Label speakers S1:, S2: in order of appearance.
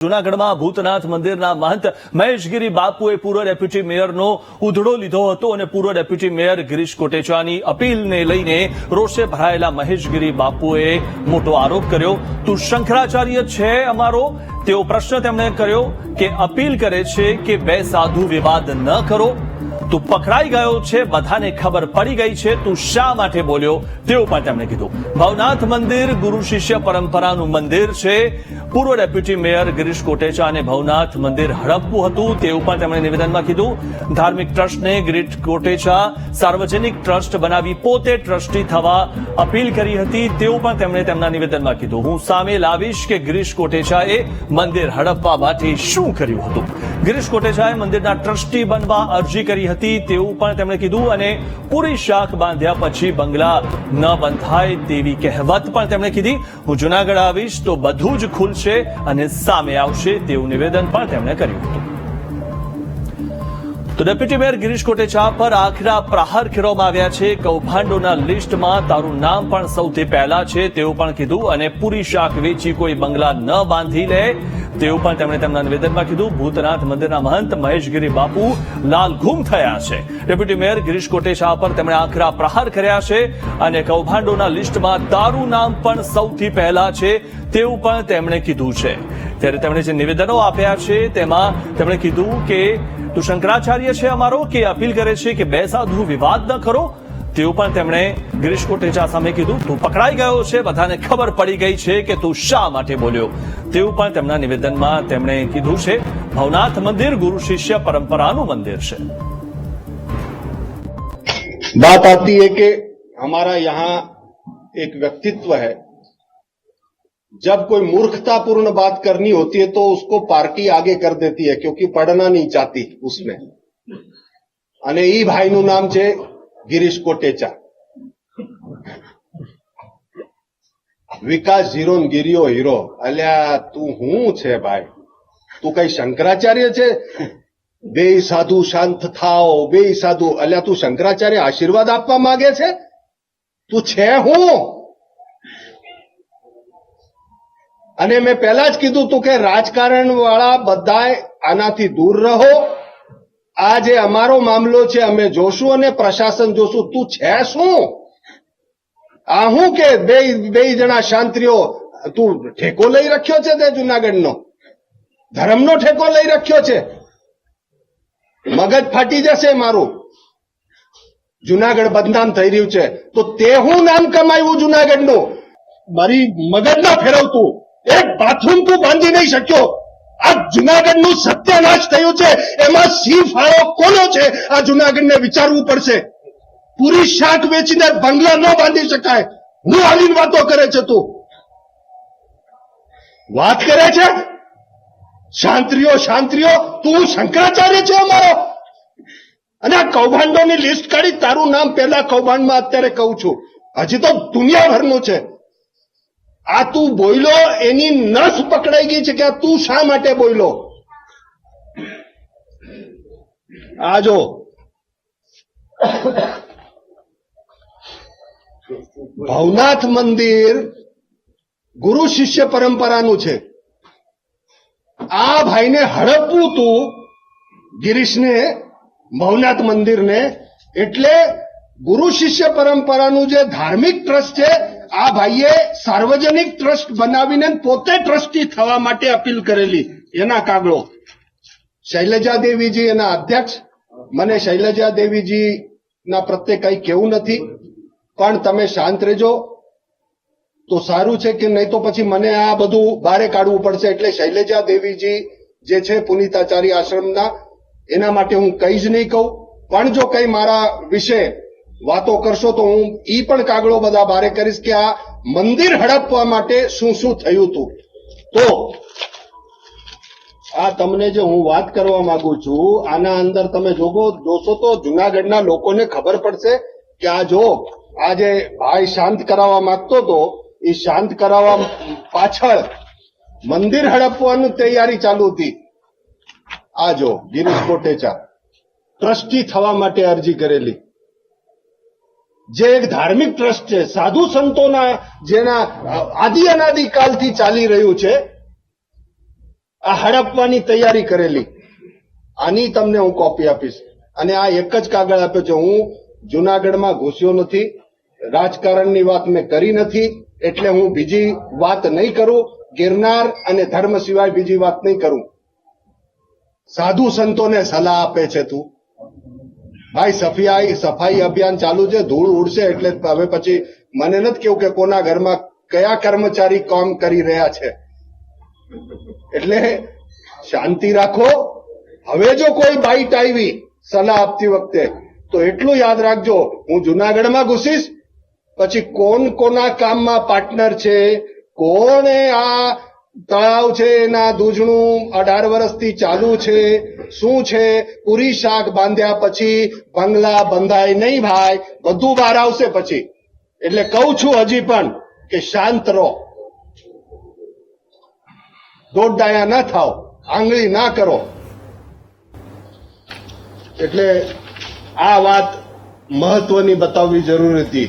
S1: જૂનાગઢમાં ભૂતનાથ મંદિરના મહંત મહેશગીરી બાપુએ પૂર્વ ડેપ્યુટી મેયરનો ઉધડો લીધો હતો અને પૂર્વ ડેપ્યુટી મેયર ગિરીશ કોટેચાની અપીલને લઈને રોષે ભરાયેલા મહેશગીરી બાપુએ મોટો આરોપ કર્યો. તું શંકરાચાર્ય છે અમારો? તેવો પ્રશ્ન તેમણે કર્યો કે અપીલ કરે છે કે બે સાધુ વિવાદ ન કરો. તું પકડાઈ ગયો છે, બધાને ખબર પડી ગઈ છે, તું શા માટે બોલ્યો? તેવું પણ તેમણે કીધું, ભવનાથ મંદિર ગુરુ શિષ્ય પરંપરાનું મંદિર છે. પૂર્વ ડેપ્યુટી મેયર ગિરીશ કોટેચા ભવનાથ મંદિર હડપવું હતું તેવું પણ તેમણે નિવેદનમાં કીધું, ધાર્મિક ટ્રસ્ટને ગિરીશ કોટેચા સાર્વજનિક ટ્રસ્ટ બનાવી પોતે ટ્રસ્ટી થવા અપીલ કરી હતી. તેવું પણ તેમણે તેમના નિવેદનમાં કીધું, હું સામે લાવીશ કે ગિરીશ કોટેચાએ મંદિર હડપવા માટે શું કર્યું હતું? ગિરીશ કોટેચાએ મંદિરના ટ્રસ્ટી બનવા અરજી કરી હતી તેવું પણ તેમણે કીધું અને પૂરી શાખ બાંધ્યા પછી બંગલા ન બંધાય તેવી કહેવત પણ તેમણે કીધી. હું જુનાગઢ આવીશ તો બધું જ ખુલશે અને સામે આવશે તેવું નિવેદન પણ તેમણે કર્યું હતું. તો ડેપ્યુટી મેયર ગિરીશ કોટેચા પર આખરા પ્રહાર કરવામાં આવ્યા છે. કૌભાંડોના લિસ્ટમાં તારું નામ પણ સૌથી પહેલા છે તેવું પણ કીધું અને પૂરી શાક વેચી કોઈ બંગલા ન બાંધી લે. તેવું પણ તેમણે તેમના નિવેદનમાં કીધું. ભૂતનાથ મંદિરના મહંત મહેશગીરી બાપુ લાલઘૂમ થયા છે. ડેપ્યુટી મેયર ગિરીશ કોટેશા પર તેમણે આખરા પ્રહાર કર્યા છે અને કૌભાંડોના લિસ્ટમાં તારું નામ પણ સૌથી પહેલા છે તેવું પણ તેમણે કીધું છે. ત્યારે તેમણે જે નિવેદનો આપ્યા છે તેમાં તેમણે કીધું કે તું શંકરાચાર્ય છે અમારો, કે અપીલ કરે છે કે બે સાધુ વિવાદ ન કરો તેવું પણ તેમણે ગિરીશ કોટેચા સામે કીધું તું પકડાઈ ગયો છે બધાને ખબર પડી ગઈ છે કે તું શા માટે બોલ્યો તેવું પણ તેમના નિવેદનમાં તેમણે કીધું છે ભવનાથ મંદિર ગુરુ શિષ્ય પરંપરાનું મંદિર છે
S2: बात आती है कि हमारा यहाँ एक व्यक्तित्व है जब कोई मूर्खतापूर्ण बात करनी होती है तो उसको पार्टी आगे कर देती है क्योंकि पढ़ना नहीं चाहती उसमें અને ઈ ભાઈનું નામ છે ગિરીશ કોટેચા. વિકાસ ઝીરો ગિરિયો હીરો. અલ્યા, તું હું છે ભાઈ? તું કઈ શંકરાચાર્ય છે? બે સાધુ શાંત થાઓ, બે સાધુ. અલ્યા, તું શંકરાચાર્ય આશીર્વાદ આપવા માંગે છે? તું છે હું? અને મેં પહેલા જ કીધું તું કે રાજકારણ વાળા બધા આનાથી દૂર રહો. આ જે અમારો મામલો છે, અમે જોશું અને પ્રશાસન જોશું. તું છે શું? આ હું કે બે બે જણા શાંતિઓ, તું ઠેકો લઈ રાખ્યો છે તે જુનાગઢનો? ધર્મનો ઠેકો લઈ રાખ્યો છે? મગજ ફાટી જશે મારું. જુનાગઢ બદનામ થઈ રહ્યું છે. તો તે હું નામ કમાયું જુનાગઢનું? મારી મગજ ના ફેરવતું. એક બાથરૂમ તું બાંધી નહીં શક્યો. આ જુનાગઢનું સત્યાનાશ થયું છે. એમાં સિંહ ફાળો કોનો છે? આ જુનાગઢને વિચારવું પડશે. પૂરી શાક વેચીને બંગલા ન બાંધી શકાય. હું આવીને વાતો કરે છે તું. વાત કરે છે? શાંત્રીઓ શાંત્રીઓ તું શંકરાચાર્ય છે અમારો. અને આ કૌભાંડોની લિસ્ટ કાઢી તારું નામ પહેલા કૌભાંડમાં અત્યારે કહું છું. હજી તો દુનિયાભરનું છે. આ તું બોલ્યો એની નસ પકડાઈ ગઈ છે કે તું શા માટે બોલ્યો આ જો. ભવનાથ મંદિર ગુરુ શિષ્ય પરંપરાનું છે. આ ભાઈને હડપવું તું ગિરીશને, ભવનાથ મંદિરને, એટલે ગુરુ શિષ્ય પરંપરાનું જે ધાર્મિક ટ્રસ્ટ છે આ ભાઈએ સાર્વજનિક ટ્રસ્ટ બનાવીને પોતે ટ્રસ્ટી થવા માટે અપીલ કરેલી. એના કાગળો. શૈલજા દેવીજી એના અધ્યક્ષ. મને શૈલજા દેવીજી ના પ્રત્યે કઈ કેવું નથી. પણ તમે શાંત રહેજો. તો સારું છે કે નહીં તો પછી મને આ બધું બારે કાઢવું પડશે એટલે શૈલજા દેવીજી જે છે પુનિતાચાર્ય આશ્રમના, એના માટે હું કઈ જ નહીં કહું. પણ જો કઈ મારા વિશે વાતો કરશો તો હું ઈ પણ કાગળો બધા ભારે કરીશ કે આ મંદિર હડપવા માટે શું શું થયું હતું તો, આ તમને જે હું વાત કરવા માંગુ છું, આના અંદર તમે જોગો, જોશો તો જુનાગઢના લોકોને ખબર પડશે કે આ જો, આ જે ભાઈ શાંત કરાવવા માંગતો હતો એ શાંત કરાવવા પાછળ મંદિર હડપવાની તૈયારી ચાલુ હતી. આ જો, ગિરીશ કોટેચા, ટ્રસ્ટી થવા માટે અરજી કરેલી. જે એક ધાર્મિક ટ્રસ્ટ છે, સાધુ સંતોના જેના આદિ અનાદિ કાલથી ચાલી રહ્યું છે, આ હડપવાની તૈયારી કરેલી. આની તમને હું કોપી આપીશ. અને આ એક જ કાગળ આપ્યો છે. હું જુનાગઢમાં ઘૂસ્યો નથી. રાજકારણની વાત મેં કરી નથી. એટલે હું બીજી વાત નહીં કરું. ગિરનાર અને ધર્મ સિવાય બીજી વાત નહીં કરું. સાધુ સંતોને સલાહ આપે છે તું. ભાઈ, સફાઈ સફાઈ અભિયાન ચાલુ છે, ધૂળ ઉડશે એટલે હવે પછી મને નથી કેવું કે કોના ઘરમાં કયા કર્મચારી કામ કરી રહ્યા છે. એટલે શાંતિ રાખો. હવે જો કોઈ બાઈટ આવી, સલાહ આપતી વખતે, તો એટલું યાદ રાખજો, હું જુનાગઢમાં ઘૂસીશ, પછી કોણ કોના કામમાં પાર્ટનર છે, કોણે આ તળાવ છે, એના દૂજણું અઢાર વર્ષથી ચાલુ છે શું છે? પૂરી શાક બાંધ્યા પછી બંગલા બંધાય નહીં ભાઈ, બધું બહાર આવશે પછી. એટલે કહું છું હજી પણ કે શાંત રહો. દોડદાયા ના થાવ આંગળી ના કરો. એટલે આ વાત મહત્વની બતાવવી જરૂર હતી.